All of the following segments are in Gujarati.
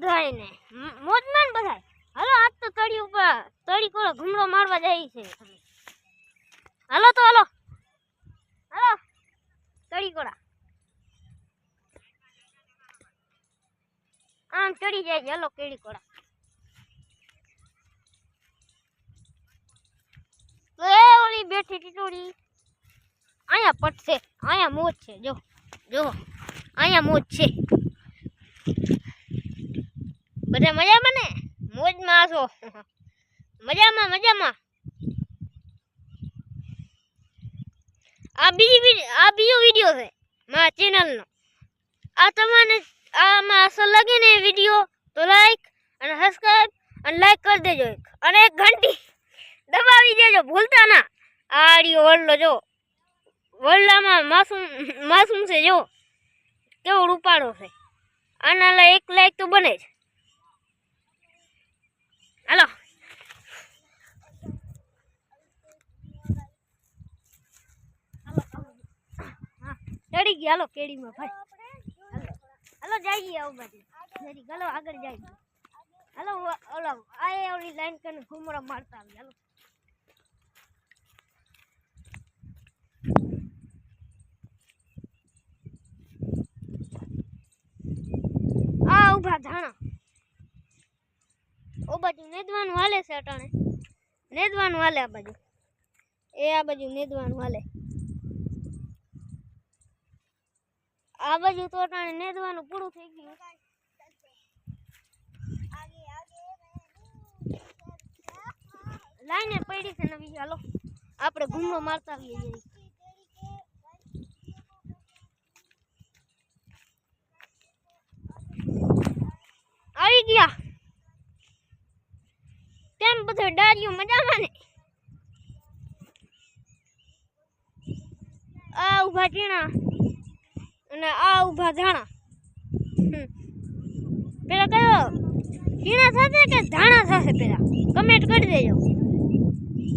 બધાયને. મોજમાં ને બધાય. હાલો, આજ તો તળી ઉપર, તળી કોળો ઘૂમરો મારવા જાય છે. હાલો તો હાલો. હાલો, તળી કોળા. આમ ચડી જાય હાલો, કેળી કોળા. એ ઓલી બેઠી ટીટોડી અહીંયા પટશે. અહીંયા મોજ છે. જો જો, અહીંયા મોજ છે. બધા મજામાં ને? મોજમાં છો? મજામાં મજામાં. આ બીજી આ બીજો વીડિયો છે મારા ચેનલનો. આ તમને, આમાં અસર લાગે ને વીડિયો, તો લાઈક અને સબસ્ક્રાઈબ અને લાઈક કરી દેજો એક. અને એક ઘંટી દબાવી દેજો, ભૂલતા ના. આ રહ્યો વલ્લો જો. વલ્લામાં માસૂમ માસૂમ છે જો. કેવો રૂપાળો છે. આના એક લાઈક તો બને જ. હાલો. ચડી ગયા હાલો, કેડીમાં ભાઈ. હાલો જઈએ આવું બાજુ. જરી, હાલો, આગળ જાય હાલો ઓલા આ ઓલી લાઈન કરીને ઘૂમરો મારતા આવી. હાલો. આ ઊભા ધાણા. ઓ બાજુ નેદવાનું હાલે છે અટાણે. નેદવાનું હાલે આ બાજુ. એ આ બાજુ નેદવાનું હાલે. આ બાજુ તો અટાણે નેદવાનું પૂરું થઈ ગયું. લાઈને પડી છે નવી, હાલો. આપણે ઘૂમરો મારતા આવીએ જઈએ આવી ગયા. કેમ ડાળીઓ મજામાં ને. આ ઊભા ટીણા અને આ ઊભા ધાણા. પેલા કયો? ટીણા થશે કે ધાણા થશે પેલા? કમેન્ટ કરી દેજો.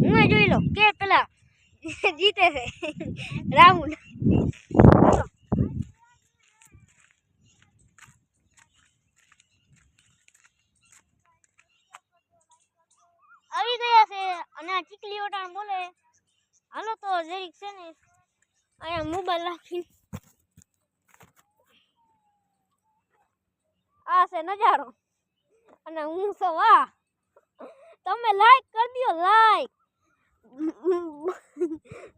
હું જોઈ લો કે પેલા? જીતે છે. રાહુલ ચાલો. આવી ગયા છે અને આ ચીકલી વટાણ બોલે. હાલો તો જરીક છે ને અહીંયા મોબાઈલ રાખી આ છે નજારો. અને હું સૌ આ. તમે લાઈક કરી દો લાઈક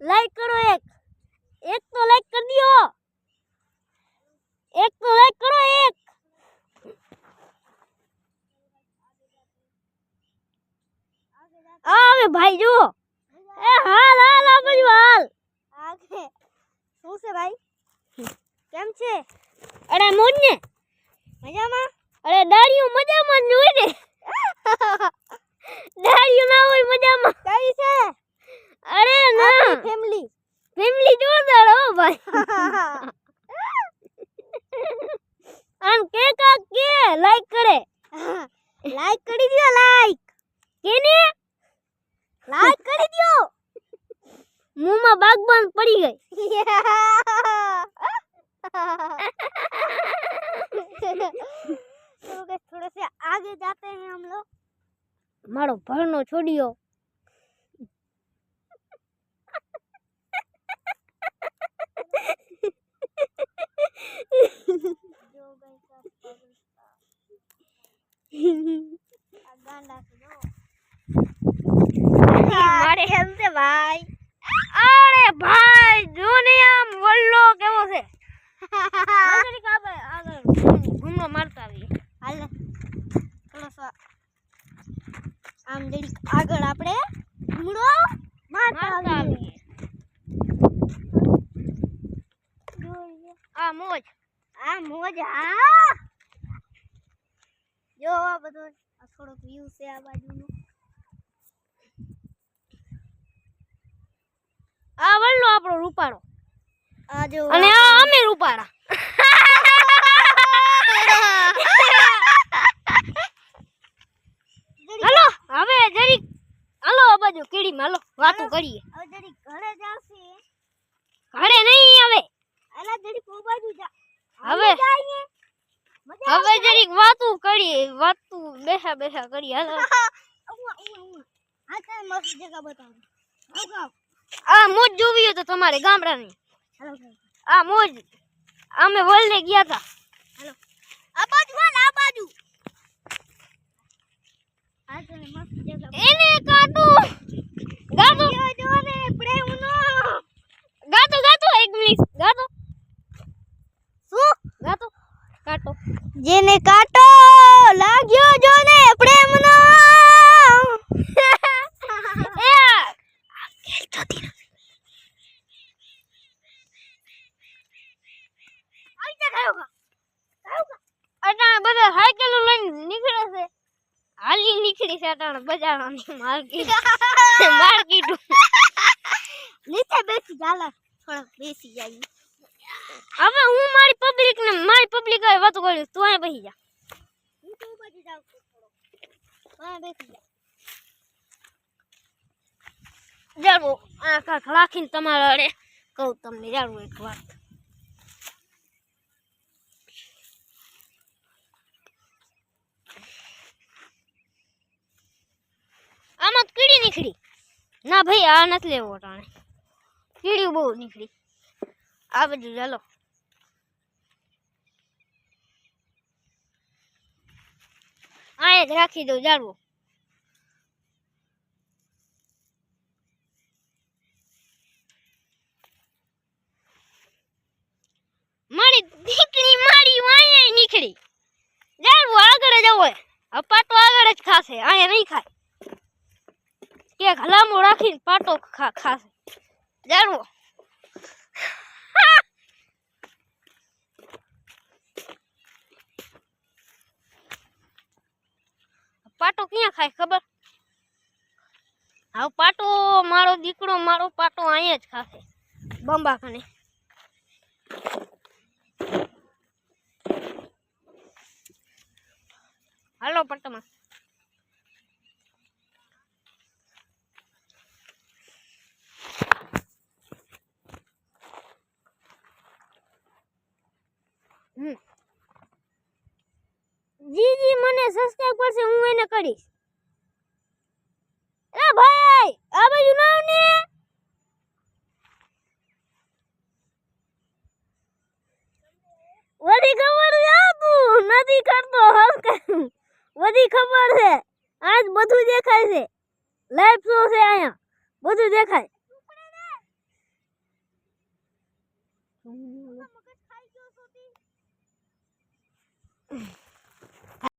લાઈક કરો એક. એક તો લાઈક કરી દો એક તો લાઈક કરો એક આવે ભાઈ જો. એ હાલ હાલ આ બાજુ હાલ. શું છે ભાઈ? કેમ છે? અરે મોજ ને મજામાં? અરે દાડીઓ મજામાં જ હોય ને. દાડીઓ ના હોય મજામાં. કઈ છે? અરે ના. ફેમિલી ફેમિલી જોરદાર હો ભાઈ. આમ કે કા કે લાઈક કરે. લાઈક કરી દો લાઈક મુંહમાં બાગબાન પડી ગઈ तो गैस थोड़े से आगे जाते हैं हम लोग मारो भरनो छोड़ियो મારે હેલ છે ભાઈ અરે ભાઈ જો ને આમ વલ્લો કેવો છે? આગળ આગળ ઘૂમરો મારતા આવીએ. હાલે. થોડોસો આમ જરીક આગળ આપણે ઘૂમરો મારતા આવીએ. આ મોજ. આ મોજ આ જો આ બધો આ થોડોક વ્યૂ છે આ બાજુનો. આ વલ્લો આપણો રૂપાળો. આ જો અને આ અમે રૂપાળા. હાલો હવે જરીક હાલો આ બાજુ કીડીમાં હાલો વાતો કરીએ. હવે ઘરે જાશે. ઘરે નહીં હવે બાજુ જા. હવે હવે જરીક વાતું કરીએ વાતું બેઠા બેઠા કરીએ. હાલો. હા કઈ મસ્ત જગ્યા બતાવો. આવ. આ મોજ જોવી હોય તો તમારે ગામડાની. આ મોજ. અમે વલને ગયા હતા હાલો. આ બાજુ હાલ આ બાજુ. આ તને મસ્ત જગ્યા એને કાટો ગાતો. બતાવો જો ને ગાતો ગાતો એક મિનિટ. ગાતો. શું? ગાતો. કાટો. જેને કાંટો લાગ્યો જો ને પ્રેમનો એ આ અટાણે બધા સાયકલ લઈને નીકળે છે હાલી નીકળી છે અટાણે બજારની માર્કેટ. માર્કેટ નીચે બેસી ચાલા થોડોક બેસી જાય હવે હું મારી પબ્લિક ને મારી પબ્લિક આવે વાતો કરું તું અહીં બેસી જા. થોડો હા બેસી જા. જાડવો આ કાંક રાખીને તમારા કહું તમને જાડવું એક વાત આમાં તો કીડી નીકળી. ના ભાઈ, આ નથી લેવો ટાણે. કીડી બહુ નીકળી. આ બધું ચાલો. આ જ રાખી દઉં જાડવો મારી દીકરી મારી વાંયે નીકળી. જાડવું આગળ જ હોય આ પાટો આગળ જ ખાશે અહીંયા નહીં ખાય. કે હલામો રાખીને પાટો ખાશે. જાણવો. પાટો ક્યાં ખાય ખબર? આવ પાટો, મારો દીકરો, મારો પાટો અહીંયા જ ખાશે. બંબા કને હાલો પટ્ટમાં હમ. જી જી મને સબસ્ક્રાઇબ કરશે હું એને કરીશ. એ ભાઈ, આ બાજુ ના આવ ને વધી ખબર છે તું નથી કરતો હલકે વધી ખબર છે, આજ બધું દેખાય છે. લાઈવ શો છે અહીંયા, બધું દેખાય. મગજ ખાઈ ગયો છો તી